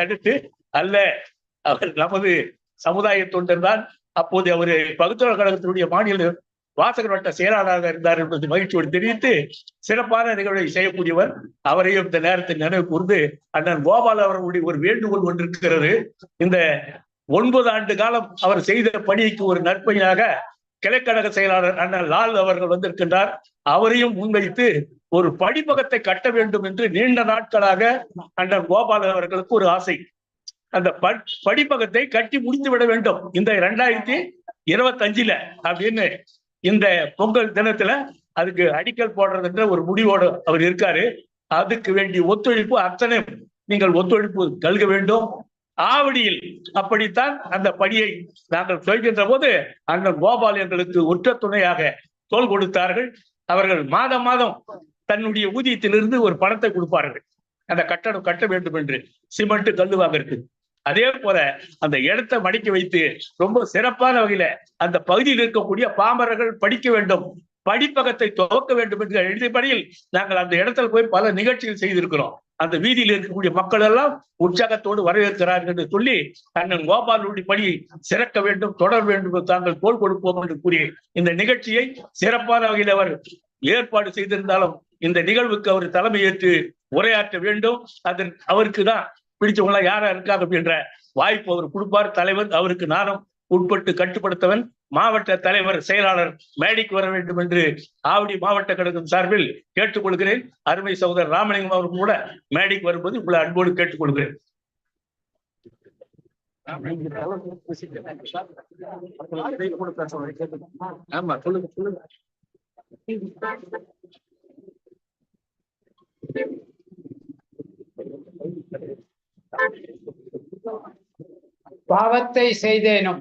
தடுத்து அல்ல. அவர் நமது சமுதாய தொண்டர் தான். அப்போது அவரு பகுத்தறிவு கழகத்தினுடைய மாநில வாசகர் வட்ட செயலாளராக இருந்தார் என்பது மகிழ்ச்சியோடு தெரிவித்து சிறப்பான நிகழ்வை செய்யக்கூடியவர். அவரையும் இந்த நேரத்தில் நினைவு கூர்ந்து அண்ணன் கோபால் அவர்களுடைய ஒரு வேண்டுகோள் ஒன்றிருக்கிறது. இந்த ஒன்பது ஆண்டு காலம் அவர் செய்த பணிக்கு ஒரு நற்பணியாக கிளைக்கழக செயலாளர் அண்ணன் லால் அவர்கள் வந்திருக்கின்றார். அவரையும் முன்வைத்து ஒரு படிப்பகத்தை கட்ட வேண்டும் என்று நீண்ட நாட்களாக அண்ணன் கோபால் அவர்களுக்கு ஒரு ஆசை. அந்த படிப்பகத்தை கட்டி முடித்து விட வேண்டும். இந்த இரண்டாயிரத்தி இருபத்தஞ்சில அப்படின்னு இந்த பொங்கல் தினத்துல அதுக்கு அடிக்கல் போடுறதுன்ற ஒரு முடிவோடு அவர் இருக்காரு. அதுக்கு வேண்டிய ஒத்துழைப்பு அத்தனை நீங்கள் ஒத்துழைப்பு கல்க வேண்டும். ஆவடியில் அப்படித்தான் அந்த பணியை நாங்கள் துவைக்கின்ற போது அண்ணன் கோபால் எங்களுக்கு உற்ற துணையாக தோல் கொடுத்தார்கள். அவர்கள் மாதம் மாதம் தன்னுடைய ஊதியத்திலிருந்து ஒரு பணத்தை கொடுப்பார்கள். அந்த கட்டடம் கட்ட வேண்டும் என்று சிமெண்ட் கல்லு வாங்கிறது அதே போல அந்த இடத்தை மடிக்க வைத்து ரொம்ப சிறப்பான வகையில அந்த பகுதியில் இருக்கக்கூடிய பாமரர்கள் படிக்க வேண்டும். படிப்பகத்தை துவக்க வேண்டும் என்ற எழுதியபடியில் நாங்கள் அந்த இடத்துல போய் பல நிகழ்ச்சிகள் செய்திருக்கிறோம். அந்த வீதியில் இருக்கக்கூடிய மக்கள் எல்லாம் உற்சாகத்தோடு வரவேற்கிறார்கள் என்று சொல்லி அண்ணன் கோபாலுடைய பணி சிறக்க வேண்டும் தொடர வேண்டும் தாங்கள் தோல் கொடுப்போம் என்று கூறி இந்த நிகழ்ச்சியை சிறப்பான வகையில் அவர் ஏற்பாடு செய்திருந்தாலும் இந்த நிகழ்வுக்கு அவர் தலைமை ஏற்று உரையாற்ற வேண்டும். அதன் அவருக்கு தான் பிடிச்சவங்களா யாரா இருக்காங்க அப்படின்ற வாய்ப்பு அவர் கொடுப்பார். தலைவர் அவருக்கு நானும் உட்பட்டு கட்டுப்படுத்தவன். மாவட்ட தலைவர் செயலாளர் மேடைக்கு வர வேண்டும் என்று ஆவடி மாவட்ட கழகம் சார்பில் கேட்டுக்கொள்கிறேன். அருமை சகோதரர் ராமலிங்கம் அவர்கள் கூட மேடைக்கு வரும்போது உங்களை அன்போடு கேட்டுக்கொள்கிறேன். ஆமா சொல்லுங்க சொல்லுங்க. பாவத்தை செய்தேனும்.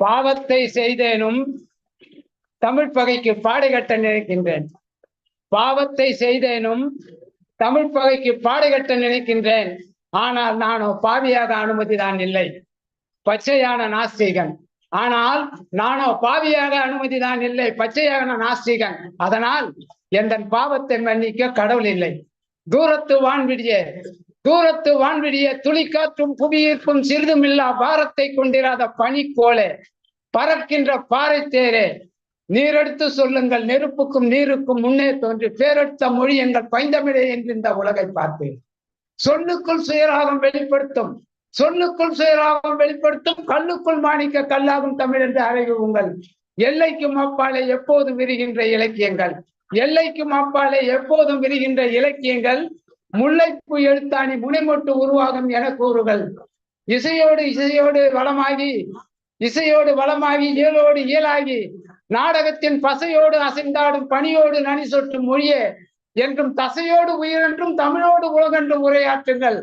பாவத்தை செய்தேனும் தமிழ் பகைக்கு பாடுகட்ட நினைக்கின்றேன். பாவத்தை செய்தேனும் தமிழ் பகைக்கு பாடுகட்ட நினைக்கின்றேன். ஆனால் நானோ பாவியாக அனுமதிதான் இல்லை. பச்சையான நாஸ்திகன். ஆனால் நானோ பாவியாக அனுமதிதான் இல்லை. பச்சையான நாஸ்திகன். அதனால் எந்த பாவத்தை மன்னிக்க கடவுள் இல்லை. தூரத்து வான்விடியே தூரத்து வான்விடிய துளிக்காற்றும் புவியீர்ப்பும் சிறிதுமில்லா பாரத்தை கொண்டிராத பனி போலே பறக்கின்ற பாறை தேரே. நீரெடுத்து சொல்லுங்கள் நெருப்புக்கும் நீருக்கும் முன்னே தோன்றி பேரெடுத்த மொழி எங்கள் பைந்தமிழே என்று இந்த உலகை பார்த்து சொல்லுக்குள் சுயராகம் வெளிப்படுத்தும் சொல்லுக்குள் சுயராகம் வெளிப்படுத்தும் கல்லுக்குள் மாணிக்க கல்லாகும் தமிழ் என்று அறிவுங்கள் எல்லைக்கும் அப்பாலே எப்போதும் விரிகின்ற இலக்கியங்கள் எல்லைக்கும் அப்பாலே எப்போதும் விரிகின்ற இலக்கியங்கள் முல்லைப்பு எழுத்தாணி முனைமொட்டு உருவாகும் என கூறுகள். இசையோடு இசையோடு வளமாகி இசையோடு வளமாகி இயலோடு இயலாகி நாடகத்தின் பசையோடு அசைந்தாடும் பணியோடு நனி சொட்டும் மொழியே என்றும் தசையோடு உயிரென்றும் தமிழோடு உலகென்றும் உரையாற்றுங்கள்.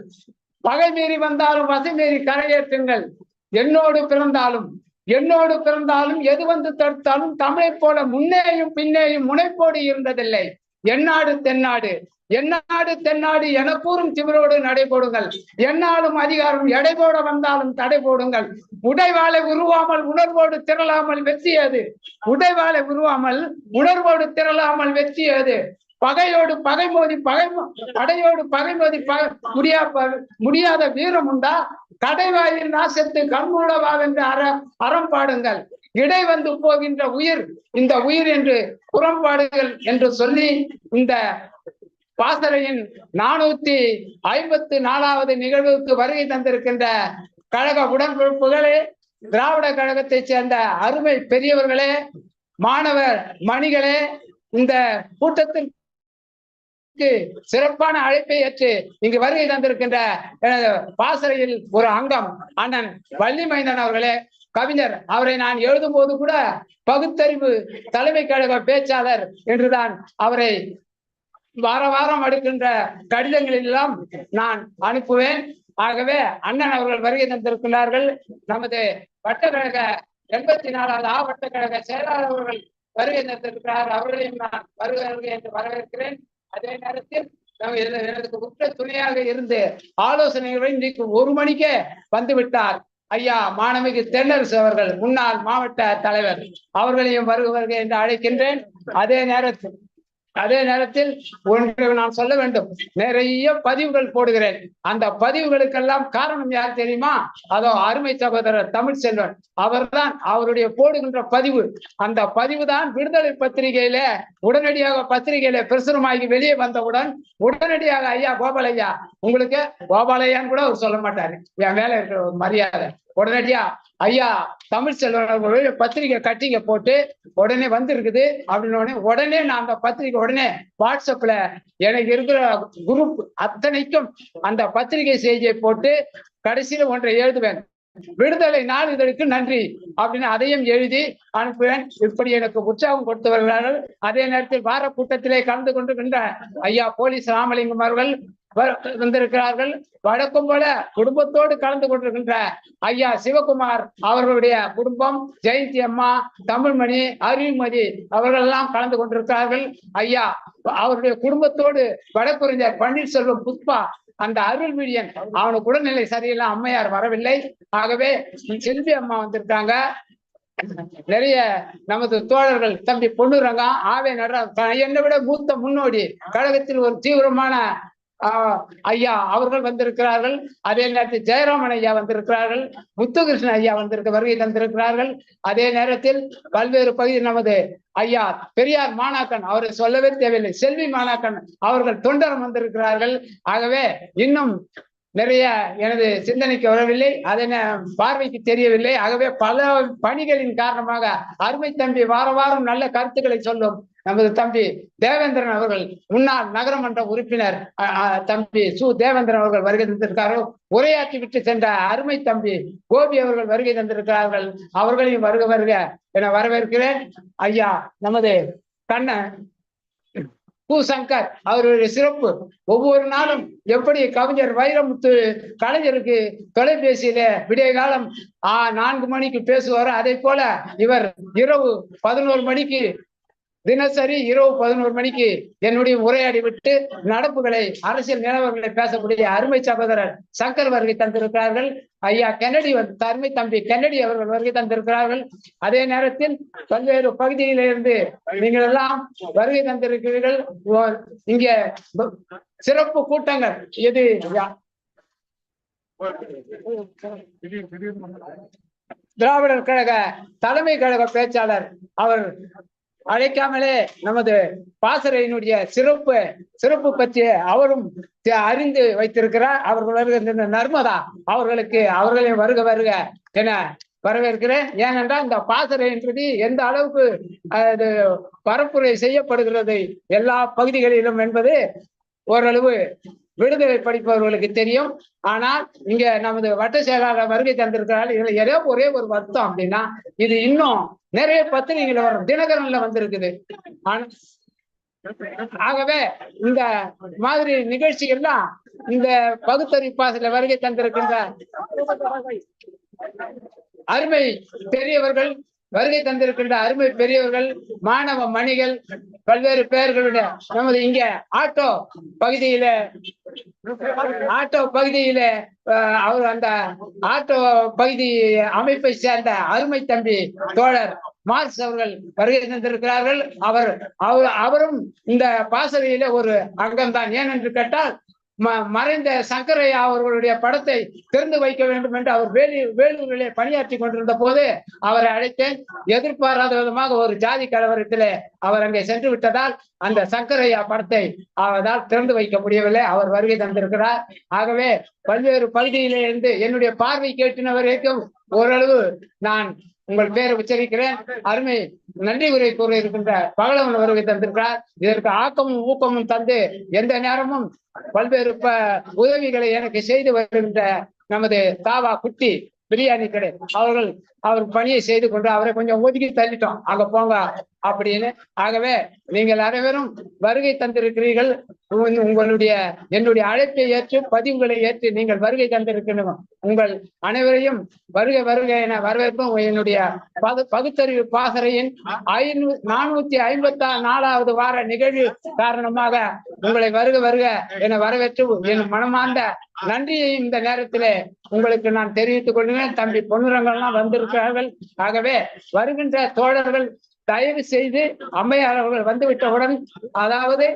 பகை மீறி வந்தாலும் வசை மீறி கரையேற்றுங்கள். என்னோடு பிறந்தாலும் என்னோடு பிறந்தாலும் எது வந்து தடுத்தாலும் தமிழைப் போல முன்னேயும் பின்னேயும் முனைப்போடு இருந்ததில்லை. என்னாடு தென்னாடு. என்னாடு தென்னாடு என கூறும் திமிரோடு நடைபோடுங்கள். என்னாலும் அதிகாரம் எடை போட வந்தாலும் தடை போடுங்கள். உடைவாளை உருவாமல் உணர்வோடு திரளாமல் வெற்றியது உடைவாளை உருவாமல் உணர்வோடு திரளாமல் வெற்றியது பகையோடு பகை மோதி பகை படையோடு பகை மோதி முடியா ப- முடியாத வீரம் உண்டா? கடைவாயில் நாசத்து கண்மூடவா என்று அற அறம் பாடுங்கள். இடை வந்து போகின்ற உயிர் இந்த உயிர் என்று புறம்பாடுகள் என்று சொல்லி இந்த பாசறையின் நானூத்தி ஐம்பத்து நாலாவது நிகழ்வுக்கு வருகை தந்திருக்கின்ற கழக உடன்பிறப்புகளே திராவிட கழகத்தைச் சேர்ந்த அருமை பெரியவர்களே மாணவர் மணிகளே இந்த கூட்டத்தில் சிறப்பான அழைப்பை ஏற்று இங்கு வருகை தந்திருக்கின்ற பாசறையில் ஒரு அங்கம் அண்ணன் வள்ளிமைந்தன் அவர்களே கவிஞர் அவரை நான் எழுதும் போது கூட பகுத்தறிவு தலைமை கழக பேச்சாளர் என்றுதான் அவரை வார வாரம் அடுக்கின்ற கடிதங்களில் எல்லாம் நான் அனுப்புவேன். ஆகவே அண்ணன் அவர்கள் வருகை தந்திருக்கிறார்கள். நமது வட்டக்கழக எண்பத்தி நாலாவது ஆ வட்டக்கழக செயலாளர் அவர்கள் வருகை தந்திருக்கிறார். அவர்களையும் நான் வருகிறார்கள் என்று வரவேற்கிறேன். அதே நேரத்தில் எனக்கு உற்ற துணையாக இருந்து ஆலோசனைகளை இன்றைக்கு ஒரு மணிக்கே வந்து விட்டார் ஐயா மாணவிக்கு தென்னரசு அவர்கள் முன்னாள் மாவட்ட தலைவர். அவர்களையும் வருக வருக என்று அழைக்கின்றேன். அதே நேரத்தில் அதே நேரத்தில் ஒன்று நான் சொல்ல வேண்டும். நிறைய பதிவுகள் போடுகிறேன். அந்த பதிவுகளுக்கெல்லாம் காரணம் யார் தெரியுமா? அதோ அருமை சகோதரர் தமிழ் செல்வன் அவர்தான் அவருடைய போடுகின்ற பதிவு. அந்த பதிவு தான் விடுதலை பத்திரிகையில உடனடியாக பத்திரிகையில பிரசுரமாகி வெளியே வந்தவுடன் உடனடியாக ஐயா கோபாலையா உங்களுக்கு கோபாலையான்னு கூட அவர் சொல்ல மாட்டாரு. என் மேல இருக்கிற ஒரு மரியாதை. உடனடியா ஐயா தமிழ் செல்வன் பத்திரிகை கட்டிங்க போட்டு உடனே வந்திருக்குது. அப்படின்னு உடனே உடனே நான் அந்த பத்திரிகை உடனே வாட்ஸ்அப்ல எனக்கு இருக்கிற குரூப் அத்தனைக்கும் அந்த பத்திரிகை செய்தியை போட்டு கடைசியில ஒன்றை எழுதுவேன். விடுதலை நாளிதழுக்கு நன்றி அப்படின்னு அதையும் எழுதி அனுப்புவேன். இப்படி எனக்கு உற்சாகம் கொடுத்து வருகிறார்கள். அதே நேரத்தில் வார கூட்டத்திலே கலந்து கொண்டிருக்கின்ற ஐயா போலீஸ் ராமலிங்கம் அவர்கள் வந்திருக்கிறார்கள். வழக்கம் போல குடும்பத்தோடு கலந்து கொண்டிருக்கின்ற ஐயா சிவகுமார் அவர்களுடைய குடும்பம் ஜெயந்தி அம்மா தமிழ்மணி அருள்மதி அவர்கள் எல்லாம் கலந்து கொண்டிருக்கிறார்கள். ஐயா அவருடைய குடும்பத்தோடு வழக்குரைஞர் பன்னீர்செல்வம் புஷ்பா அந்த அருள் மீடியன் அவனுக்கு உடல்நிலை சரியில்லை அம்மையார் வரவில்லை. ஆகவே செல்வி அம்மா வந்திருக்காங்க. நிறைய நமது தோழர்கள் தம்பி பொண்ணுரங்கம் ஆவே நடரா என்னை விட மூத்த முன்னோடி கழகத்தில் ஒரு தீவிரமான ஐயா அவர்கள் வந்திருக்கிறார்கள். அதே நேரத்தில் ஜெயராமன் ஐயா வந்திருக்கிறார்கள். முத்துகிருஷ்ணன் ஐயா வந்திருக்க வருகை தந்திருக்கிறார்கள். அதே நேரத்தில் பல்வேறு பகுதி நமது ஐயா பெரியார் மாணாக்கன் அவரை சொல்லவே தேவையில்லை. செல்வி மாணாக்கன் அவர்கள் தொண்டரம் வந்திருக்கிறார்கள். ஆகவே இன்னும் நிறைய எனது சிந்தனைக்கு வரவில்லை அதன பார்வைக்கு தெரியவில்லை. ஆகவே பல பணிகளின் காரணமாக அருமை தம்பி வார வாரம் நல்ல கருத்துக்களை சொல்லும் நமது தம்பி தேவேந்திரன் அவர்கள் முன்னாள் நகரமன்ற உறுப்பினர் தம்பி சு. தேவேந்திரன் அவர்கள் வருகை தந்திருக்கிறார்கள் உரையாற்றி விட்டு சென்ற அருமை தம்பி கோபி அவர்கள் வருகை தந்திருக்கிறார்கள். அவர்களையும் வருக வருக என வரவேற்கிறேன். ஐயா நமது கண்ணன் கு சங்கர் அவருடைய சிறப்பு. ஒவ்வொரு நாளும் எப்படி கவிஞர் வைரமுத்து கலைஞருக்கு தொலைபேசியில விடிய காலம் ஆஹ் நான்கு மணிக்கு பேசுவார் அதே போல இவர் இரவு பதினோரு மணிக்கு தினசரி இரவு பதினோரு மணிக்கு என்னுடைய உரையாடி விட்டு நடப்புகளை அரசியல் நிலவரங்களை பேசக்கூடிய அருமை சகோதரர் சங்கர் வருகை தந்திருக்கிறார்கள். ஐயா கென்னடி வந்து அருமை தம்பி கென்னடி அவர்கள் வருகை தந்திருக்கிறார்கள். அதே நேரத்தில் பல்வேறு பகுதியிலிருந்து நீங்கள் எல்லாம் வருகை தந்திருக்கிறீர்கள். ஓ- இங்க சிறப்பு கூட்டங்கள் இது யா- திராவிடர் கழக தலைமை கழக பேச்சாளர் அவர் அழைக்காமலே நமது பாசறையினுடைய சிறப்பு சிறப்பு பற்றி அவரும் அறிந்து வைத்திருக்கிறார். அவர்கள் வருகின்ற நர்மதா அவர்களுக்கு அவர்களே வருக வருக என வரவேற்கிறேன். ஏனென்றால் இந்த பாசறை எந்த அளவுக்கு அது பரப்புரை செய்யப்படுகிறது எல்லா பகுதிகளிலும் என்பது ஓரளவு விடுதலை படிப்பவர்களுக்கு தெரியும். ஆனால் இங்க நமது வட்ட செயலாளர் வருகை தந்திருக்கிறார். இதுல ஏதோ ஒரே ஒரு வருத்தம் அப்படின்னா இது இன்னும் நிறைய பத்திரிகைகள் வரும் தினகரன்ல வந்திருக்குது. ஆகவே இந்த மாதிரி நிகழ்ச்சி எல்லாம் இந்த பகுத்தறிப்பாசில வருகை தந்திருக்கின்ற அருமை பெரியவர்கள் வருகை தந்திருக்கின்ற அருமை பெரியவர்கள் மாணவ மணிகள் பல்வேறு பெயர்களுடைய நமது இங்க ஆட்டோ பகுதியில ஆட்டோ பகுதியில அவர் அந்த ஆட்டோ பகுதி அமைப்பை சேர்ந்த அருமை தம்பி தோழர் மார்க்ஸ் அவர்கள் வருகை தந்திருக்கிறார்கள். அவர் அவர் அவரும் இந்த பாசறையில ஒரு அங்கம்தான். ஏனென்று கேட்டால் மறைந்த சங்கரையா அவர்களுடைய படத்தை திறந்து வைக்க வேண்டும் என்று அவர் வேலு வேலூரிலே பணியாற்றி கொண்டிருந்த போது அவரை அழைத்தேன். எதிர்பாராத விதமாக ஒரு ஜாதி கலவரத்திலே அவர் அங்கே சென்று விட்டதால் அந்த சங்கரையா படத்தை அவரால் திறந்து வைக்க முடியவில்லை. அவர் வருகை தந்திருக்கிறார். ஆகவே பல்வேறு பகுதியிலே இருந்து என்னுடைய பார்வை கேட்டின வரைக்கும் ஓரளவு நான் உங்கள் பெயரை உச்சரிக்கிறேன். அருமை நன்றி உரை கூற இருக்கின்ற பகலவன் வருகை தந்திருக்கிறார். இதற்கு ஆக்கமும் ஊக்கமும் தந்து எந்த நேரமும் பல்வேறு உதவிகளை எனக்கு செய்து வருகின்ற நமது தாவா குட்டி பிரியாணி கடை. அவர்கள் அவர் பணியை செய்து கொண்டு அவரை கொஞ்சம் ஒதுக்கி தள்ளிட்டோம். அங்க போங்க அப்படின்னு. ஆகவே நீங்கள் அனைவரும் வருகை தந்திருக்கிறீர்கள். உங்களுடைய என்னுடைய அழைப்பை ஏற்று பதிவுகளை ஏற்று நீங்கள் வருகை தந்திருக்கணும். உங்கள் அனைவரையும் வருக வருக என வரவேற்பும் என்னுடைய பகு பகுத்தறிவு பாசறையின் ஐநூ நானூத்தி ஐம்பத்தி நாலாவது வார நிகழ்வு காரணமாக உங்களை வருக வருக என வரவேற்று என் மனமார்ந்த நன்றியை இந்த நேரத்திலே உங்களுக்கு நான் தெரிவித்துக் கொள்கிறேன். தம்பி பொன்னுரங்கள்லாம் வந்திருக்கிறார்கள். ஆகவே வருகின்ற தோழர்கள் தயவு செய்து அம்மையார் அவர்கள் வந்துவிட்டவுடன் அதாவது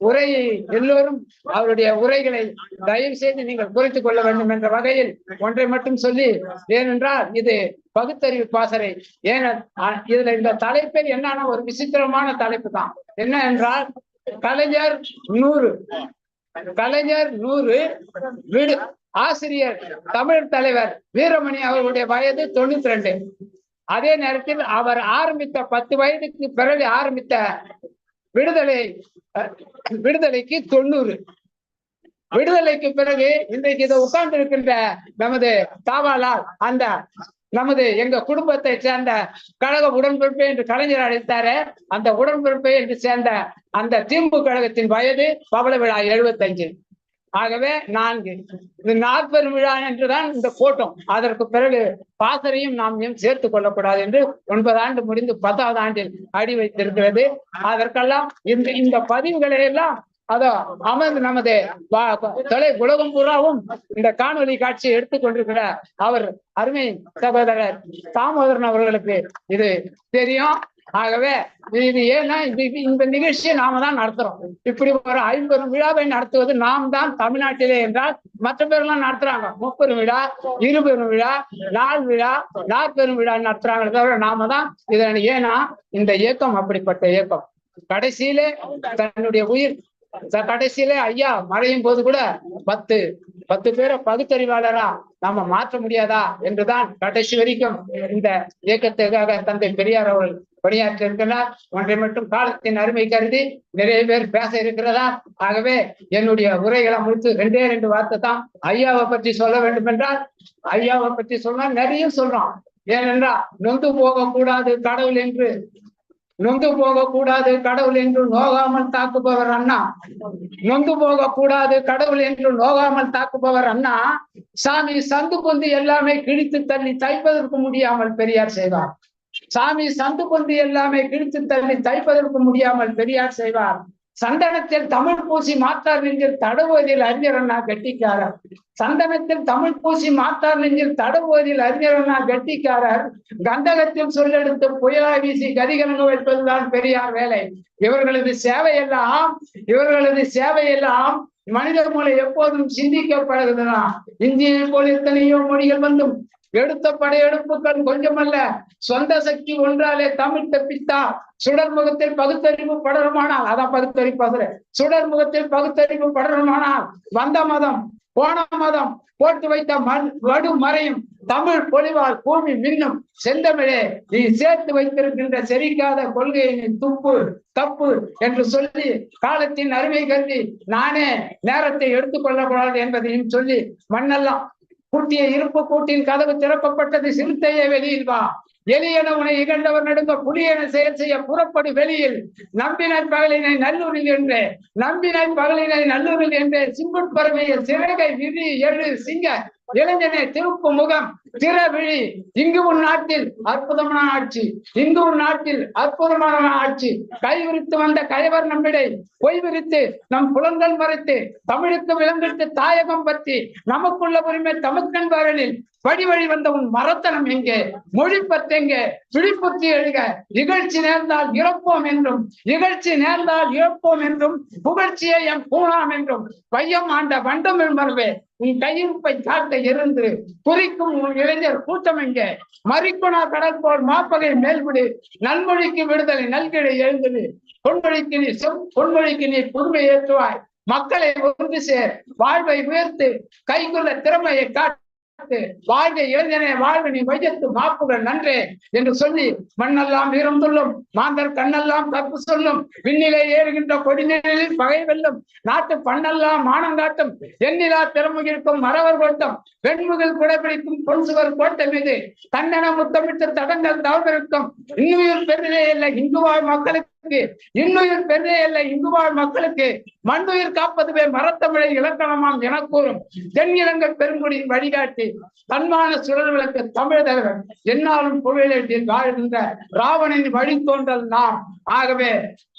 உரையை எல்லோரும் அவருடைய உரைகளை தயவு செய்து நீங்கள் குறைத்துக் கொள்ள வேண்டும் என்ற வகையில் ஒன்றை மட்டும் சொல்லி ஏனென்றால் இது பகுத்தறிவு பாசறை. ஏன இதுல இந்த தலைப்பே என்னன்னா ஒரு விசித்திரமான தலைப்பு தான். என்ன என்றால் கலைஞர் நூறு. கலைஞர் நூறு விடு ஆசிரியர் தமிழ் தலைவர் வீரமணி அவர்களுடைய வயது தொண்ணூத்தி ரெண்டு அதே நேரத்தில் அவர் ஆரம்பித்த பத்து வயதுக்கு பிறகு ஆரம்பித்த விடுதலை அஹ், விடுதலைக்கு தொண்ணூறு. விடுதலைக்கு பிறகு இன்றைக்கு இதை உட்கார்ந்து இருக்கின்ற நமது தாவாலால் அந்த நமது எங்க குடும்பத்தை சேர்ந்த கழக உடன்பிறப்பை என்று கலைஞர் அழைத்தாரு அந்த உடன்பிறப்பை என்று சேர்ந்த அந்த திம்பு கழகத்தின் வயது பவள விழா எழுபத்தஞ்சு. ஆகவே நான்கு. இது நாற்பெரும் விழா என்றுதான் இந்த கூட்டம். அதற்கு பிறகு பாசறையும் நாம் ஏன் சேர்த்துக் கொள்ளக்கூடாது என்று ஒன்பது ஆண்டு முடிந்து பத்தாவது ஆண்டில் அடி வைத்திருக்கிறது. அதற்கெல்லாம் இந்த இந்த பதிவுகளை எல்லாம் அதோ அமர்ந்து நமது தொலை உலகம் பூராவும் இந்த காணொலி காட்சியை எடுத்துக் கொண்டிருக்கிற அவர் அருமை சகோதரர் தாமோதரன் அவர்களுக்கு இது தெரியும். ஆகவே இது ஏன்னா இது இந்த நிகழ்ச்சியை நாம தான் நடத்துறோம். இப்படி ஒரு ஐம்பது விழாவை நடத்துவது நாம் தான் தமிழ்நாட்டிலே என்றால் மற்ற பேர்லாம் நடத்துறாங்க. முப்பெரும் விழா இருபெரும் விழா நாள் விழா நாற்பெரும் விழா நடத்துறாங்க தவிர நாம தான் இதை ஏன்னா இந்த இயக்கம் அப்படிப்பட்ட இயக்கம். கடைசியிலே தன்னுடைய உயிர் கடைசியிலே ஐயா மறையும் போது கூட பத்து பத்து பேரை பகுத்தறிவாளரா நாம மாற்ற முடியாதா என்றுதான் கடைசி வரைக்கும் இந்த இயக்கத்துக்காக தந்தை பெரியார் அவர்கள் பணியாற்றி இருக்கிறார் ஒன்றை மட்டும் காலத்தின் அருமை கருதி நிறைய பேர் பேச இருக்கிறதா? ஆகவே என்னுடைய உரைகளை முடித்து ரெண்டே ரெண்டு வார்த்தை தான் ஐயாவை பற்றி சொல்ல வேண்டும் என்றால் ஐயாவை பற்றி சொன்னா நிறைய சொல்றோம். ஏனென்றால் நொந்து போகக்கூடாது கடவுள் என்று நொந்து போக கூடாது கடவுள் என்று நோகாமல் தாக்குபவர் அண்ணா. நொந்து போக கூடாது கடவுள் என்று நோகாமல் தாக்குபவர் அண்ணா. சாமி சந்து பொந்து எல்லாமே கிழித்து தள்ளி தைப்பதற்கு முடியாமல் பெரியார் செய்வார். சாமி சந்து பொந்து எல்லாமே கிழித்து தள்ளி தைப்பதற்கு முடியாமல் பெரியார் செய்வார். சந்தனத்தில் தமிழ் பூசி மாற்றார் நெஞ்சில் தடுவதில் அறிஞர் அண்ணா கெட்டிக்காரர். சந்தனத்தில் தமிழ் பூசி மாத்தார் நெஞ்சில் தடவுவதில் அறிஞர் கட்டிக்காரர் கெட்டிக்காரர். கந்தகத்தில் சொல்லெடுத்து புயலாய் வீசி கதிகலங்க வைப்பதுதான் பெரியார் வேலை. இவர்களது சேவையெல்லாம் இவர்களது சேவையெல்லாம் மனித மூளை எப்போதும் சிந்திக்கப்படுகிறதுனா இந்தியை போல் எத்தனையோ மொழிகள் வந்தும் எடுத்த படையெடுப்புகள் கொஞ்சமல்ல. சொந்த சக்தி ஒன்றாலே தமிழ் தப்பித்தா சுடர் முகத்தில் பகுத்தறிவு படருமானால் அதான் பகுத்தறிவு பகுற சுடர் முகத்தில் பகுத்தறிவு படருமானால் வந்த மதம் போன மதம் போட்டு வைத்த மண் வடு மறையும் தமிழ் பொலிவால் பூமி மின்னும் செந்தமிழே நீ சேர்த்து வைத்திருக்கின்ற செரிக்காத கொள்கையை நீ துப்பு தப்பு என்று சொல்லி காலத்தின் அருமை கருதி நானே நேரத்தை எடுத்துக்கொள்ளக்கூடாது என்பதையும் சொல்லி மண்ணெல்லாம் கூட்டிய இருப்பு கூட்டின் கதவு திறக்கப்பட்டது சிறுத்தையே வெளியில் வா. எலியன உனை இகழ்ந்தவர் நடுங்க புலியன செயல் செய்ய புறப்படு வெளியில். நம்பினாய் பகலினை நல்லூரில் என்றே. நம்பினாய் பகலினை நல்லூரில் என்றே. சிங்குட் பறவையில் சிறகை விரி எழு சிங்க. இளைஞனே திருப்பு முகம் திற விழி. இங்கு உன் நாட்டில் அற்புதமான ஆட்சி. இங்கு உன் நாட்டில் அற்புதமான ஆட்சி. கை விரித்து வந்த கயவர் நம்மிடை. பொய் விரித்து நம் புலன்கள் மறைத்து தமிழுக்கு விலங்கிட்டு தாயகம் பற்றி நமக்குள்ள உரிமை தமக்கன் வரலில் வழி வழி வந்த உன் மரத்தனம் எங்கே மொழி பத்தெங்கே விழிப்புத்தி எழுக இகழ்ச்சி நேர்ந்தால் இறப்போம் என்றும் இகழ்ச்சி நேர்ந்தால் இழப்போம் என்றும் புகழ்ச்சியை எம் பூணாம் என்றும் வையம் ஆண்ட வண்டமிழ் மரபே உன் கையிருப்பை காட்ட இருந்து குறிக்கும் உன் இளைஞர் கூட்டம் எங்கே? மறிக்குணா கடல் போல் மாப்பகை மேல்விடு நன்மொழிக்கு விடுதலை நல்கிடை எழுந்தது பொன்மொழிக்கு நீ சொல் பொன்மொழிக்கு நீ புதுமை ஏற்றுவாய். மக்களை ஒன்று சேர் வாழ்வை உயர்த்து கைக்குள்ள திறமையை காட்டு வாழ்க இளைஞனே வாழ்வு நீ வையத்து மாப்புகள் நன்றே என்று சொல்லி மண்ணெல்லாம் வீரம் சொல்லும் மாந்தர் கண்ணெல்லாம் கற்பு சொல்லும் விண்ணிலே ஏறுகின்ற கொடிநிலையில் பகை வெல்லும் நாட்டு பண்ணெல்லாம் மானம் காட்டும் எண்ணிலா திறமுகிற்கும் மறவர் கோட்டம் வெண்முகில் குடைபிடிக்கும் பொன்சுவர் கோட்டம் மீது கண்ணன முத்தமிட்டு தடங்கள் தவறிருக்கும் இன்னுயிர் பெருதே இல்லை இங்கு வாழ் மக்களுக்கு இன்னுயிர் பெரிய இல்லை இங்கு வாழ் மக்களுக்கு மண்ணுயிர் காப்பதுவே மரத்தமிழை இலக்கணமாம் என கூறும். தென்னிலங்கை பெருங்குடியின் வழிகாட்டி தன்மான சுழல்களுக்கு தமிழர் என்னாலும் புகழேட்டில் வாழ்கின்ற ராவணின் வழித்தோன்றல் நாம். ஆகவே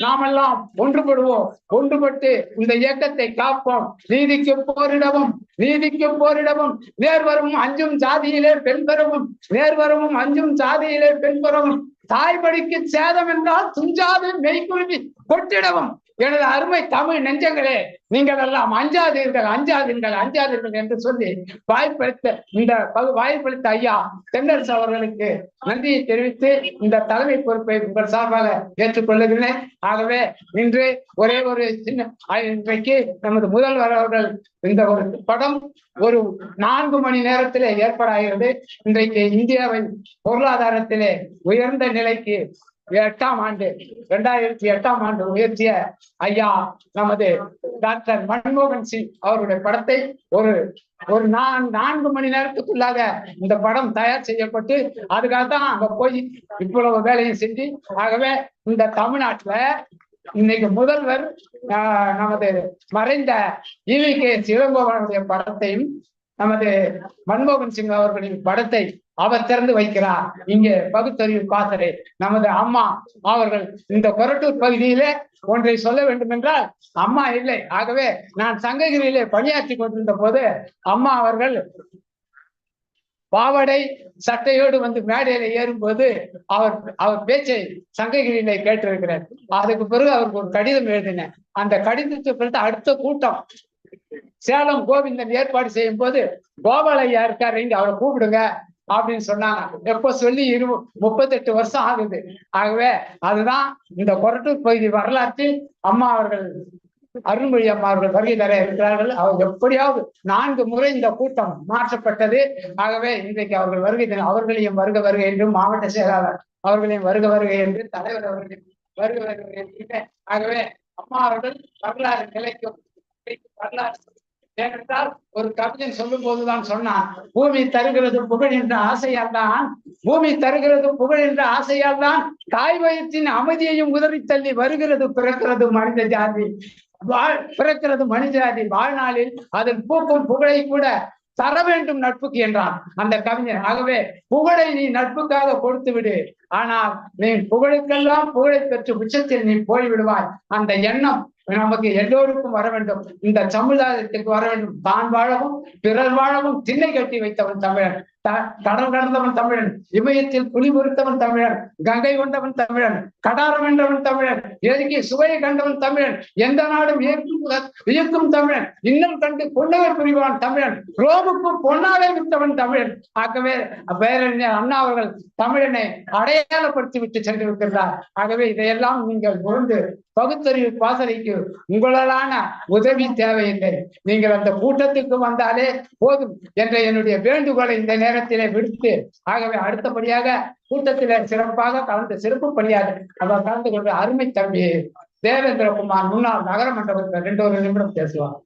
நாமெல்லாம் ஒன்றுபடுவோம் ஒன்றுபட்டு இந்த இயக்கத்தை காப்போம். நீதிக்கு போரிடவும் நீதிக்கு போரிடவும் நேர்வரும் அஞ்சும் ஜாதியிலே பெண் பெறவும் நேர்வரவும் அஞ்சும் ஜாதியிலே பெண் பெறவும். தாய்மொழிக்கு சேதம் என்றால் துஞ்சாது மெய்க்குருவி கொட்டிடவும். எனது அருமை தமிழ் நெஞ்சங்களே நீங்கள் எல்லாம் அஞ்சாதீர்கள் அஞ்சாதீர்கள் அஞ்சாதீர்கள் என்று சொல்லி வாய்ப்பளித்த இந்த பகு- வாய்ப்பளித்த ஐயா தென்னரசு அவர்களுக்கு நன்றியை தெரிவித்து இந்த தலைமை பொறுப்பை உங்கள் சார்பாக ஏற்றுக்கொள்ளுகிறேன் ஆகவே இன்று ஒரே ஒரு சின்ன இன்றைக்கு நமது முதல்வர் அவர்கள் இந்த ஒரு படம் ஒரு நான்கு மணி நேரத்திலே ஏற்பாடாகிறது. இன்றைக்கு இந்தியாவின் பொருளாதாரத்திலே உயர்ந்த நிலைக்கு எட்டாம் ஆண்டு இரண்டாயிரத்தி எட்டாம் ஆண்டு உயர்த்திய ஐயா நமது டாக்டர் மன்மோகன் சிங் அவருடைய படத்தை ஒரு ஒரு நான் நான்கு மணி நேரத்துக்குள்ளாக இந்த படம் தயார் செய்யப்பட்டு அதுக்காக தான் அங்க போய் இவ்வளவு வேலையும் செஞ்சு ஆகவே இந்த தமிழ்நாட்டுல இன்னைக்கு முதல்வர் ஆஹ், நமது மறைந்த ஈவி கே சிவகோவனுடைய படத்தையும் நமது மன்மோகன் சிங் அவர்களின் படத்தை அவர் திறந்து வைக்கிறார். இங்கே பகுத்தறிவு பாசறை நமது அம்மா அவர்கள் இந்த கொரட்டூர் பகுதியிலே ஒன்றை சொல்ல வேண்டும் என்றால் அம்மா இல்லை. ஆகவே நான் சங்ககிரியிலே பணியாற்றி கொண்டிருந்த போது அம்மா அவர்கள் பாவடை சட்டையோடு வந்து மேடையில ஏறும்போது அவர் அவர் பேச்சை சங்ககிரியில கேட்டிருக்கிறார். அதுக்கு பிறகு அவருக்கு ஒரு கடிதம் எழுதினேன். அந்த கடிதத்தை பிறகு அடுத்த கூட்டம் சேலம் கோவிந்தன் ஏற்பாடு செய்யும் போது கோபாலையா இருக்காரு இங்க அவரை கூப்பிடுங்க அப்படின்னு சொன்னாங்க. எப்ப சொல்லி இரு முப்பத்தெட்டு வருஷம் ஆகுது. ஆகவே அதுதான் இந்த கொரட்டூர் பகுதி வரலாற்றில் அம்மா அவர்கள் அருண்மொழி அம்மா அவர்கள் வருகை தர இருக்கிறார்கள். அவர் எப்படியாவது நான்கு முறை இந்த கூட்டம் மாற்றப்பட்டது. ஆகவே இன்றைக்கு அவர்கள் வருகை தர- அவர்களையும் வருக வருக என்றும் மாவட்ட செயலாளர் அவர்களையும் வருக வருக என்று தலைவர் அவர்களையும் வருக வருக என்று ஆகவே அம்மா அவர்கள் வரலாறு நிலைக்கும் வரலாறு ஏனென்றால் ஒரு கவிஞன் சொல்லும் போதுதான் சொன்னான் பூமி தருகிறது புகழ் என்ற ஆசையால் தான் பூமி தருகிறது புகழ் என்ற ஆசையால் தான் தாய் வயத்தின் அமைதியையும் உதறி தள்ளி வருகிறது பிறக்கிறது மனித ஜாதி. வாழ் பிறக்கிறது மனித ஜாதி. வாழ்நாளில் அதன் பூக்கும் புகழை கூட தர வேண்டும் நட்புக்கு என்றான் அந்த கவிஞர் ஆகவே புகழை நீ நட்புக்காக கொடுத்து விடு ஆனால் நீ புகழுக்கெல்லாம் புகழை பெற்று உச்சத்தில் நீ போய்விடுவாய். அந்த எண்ணம் நமக்கு எல்லோருக்கும் வர வேண்டும். இந்த சமுதாயத்துக்கு வர வேண்டும். தான் வாழவும் பிறர் வாழவும் திண்ணை கட்டி வைத்தவன் தமிழன். கடல் கடந்தவன் தமிழன் இமயத்தில் புலி பொறுத்தவன் தமிழன் கங்கை கொண்டவன் தமிழன் கடாரம் என்றவன் தமிழன் எதுக்கே சுவையை கண்டவன் தமிழன் எந்த நாடும் இயக்கும் இயக்கும் தமிழன் இன்னும் கண்டு பொன்னவர் புரிவான் தமிழன் ரோமுக்கு பொன்னாலே விட்டவன் தமிழன். ஆகவே பேரறிஞர் அண்ணா அவர்கள் தமிழனை அடையாளப்படுத்தி விட்டு சென்றிருக்கிறார் ஆகவே இதையெல்லாம் நீங்கள் உணர்ந்து பகுத்தறிவு பாசறைக்கு உங்களாலான உதவி தேவையில்லை. நீங்கள் அந்த கூட்டத்துக்கு வந்தாலே போதும் என்ற என்னுடைய வேண்டுகோளை இந்த நேரம் நேரத்திலே விடுத்து ஆகவே அடுத்தபடியாக கூட்டத்திலே சிறப்பாக கலந்து சிறப்பு பணியாக அவர் கலந்து கொண்ட அருமை தம்பி தேவேந்திரகுமார் முன்னாள் நகர மண்டபத்தில் ரெண்டு ஒரு நிமிடம் பேசுவார்.